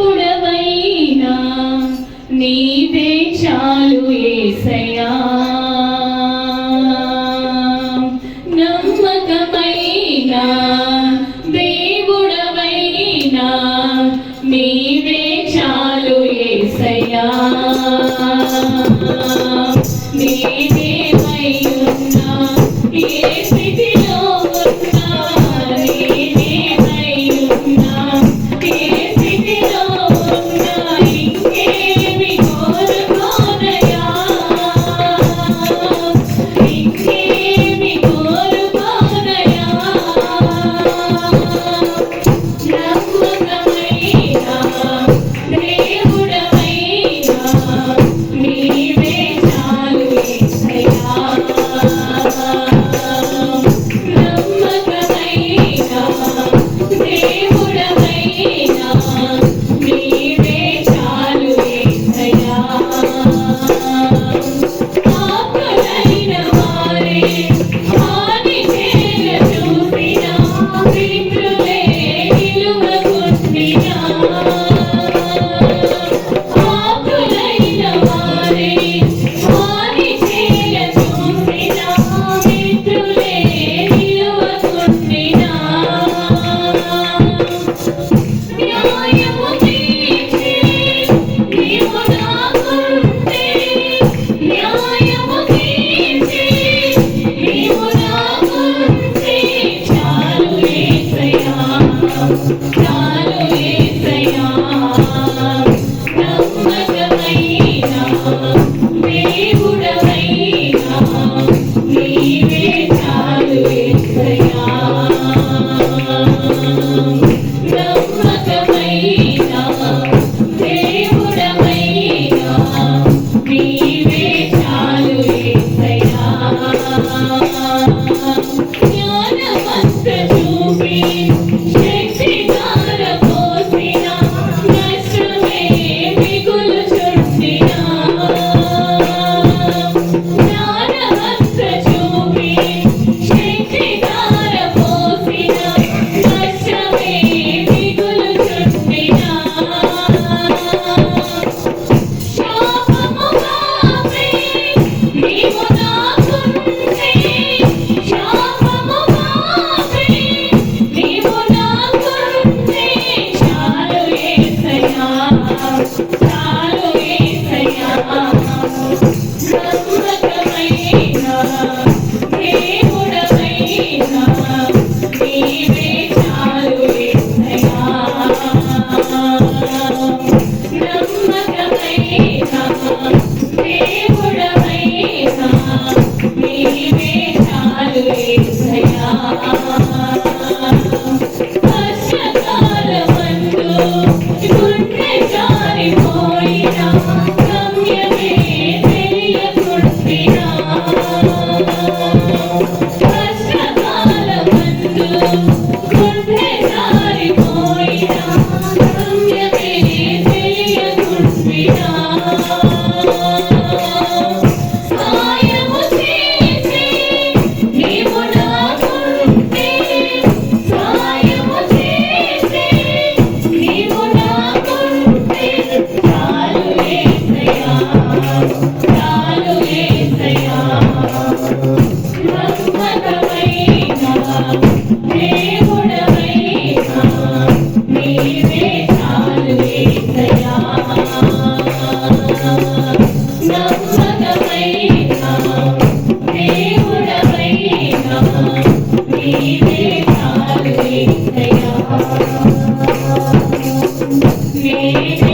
దేవుడవైనా నీవే చాలు ఏసయ్యా. నమ్మకమైన దేవుడవైనా నీవే చాలు ఏసయ్యా. నీవే Thank you. Hare Krishna You.